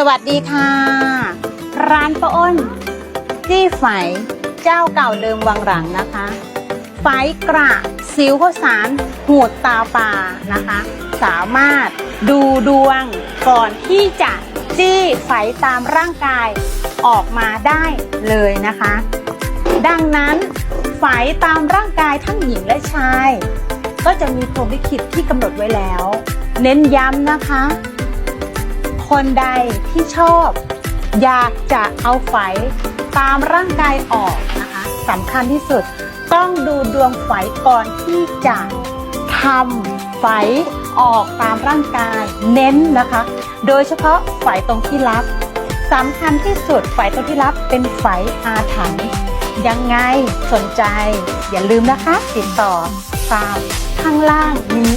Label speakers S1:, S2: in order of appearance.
S1: สวัสดีค่ะ ร้านป้าอ้นจี้ไฝเจ้าเก่าเดิมวังหลังนะคะ ไฝกระสิวข้าวสารหูดตาปลานะคะ สามารถดูดวงก่อนที่จะจี้ไฝตามร่างกายออกมาได้เลยนะคะ ดังนั้นไฝตามร่างกายทั้งหญิงและชาย ก็จะมีพรหมลิขิตที่กำหนดไว้แล้ว เน้นย้ำนะคะ คนใดที่ชอบ อยากจะเอาไฝตามร่างกายออกนะคะสำคัญที่สุดต้องดูดวงไฝก่อนที่จะทำไฝออกตามร่างกายเน้นนะคะ โดยเฉพาะไฝตรงที่รับสำคัญที่สุดไฝตรงที่รับเป็นไฝอาถรรพ์ยังไงสนใจ อย่าลืมนะคะ ติดต่อตามข้างล่างนี้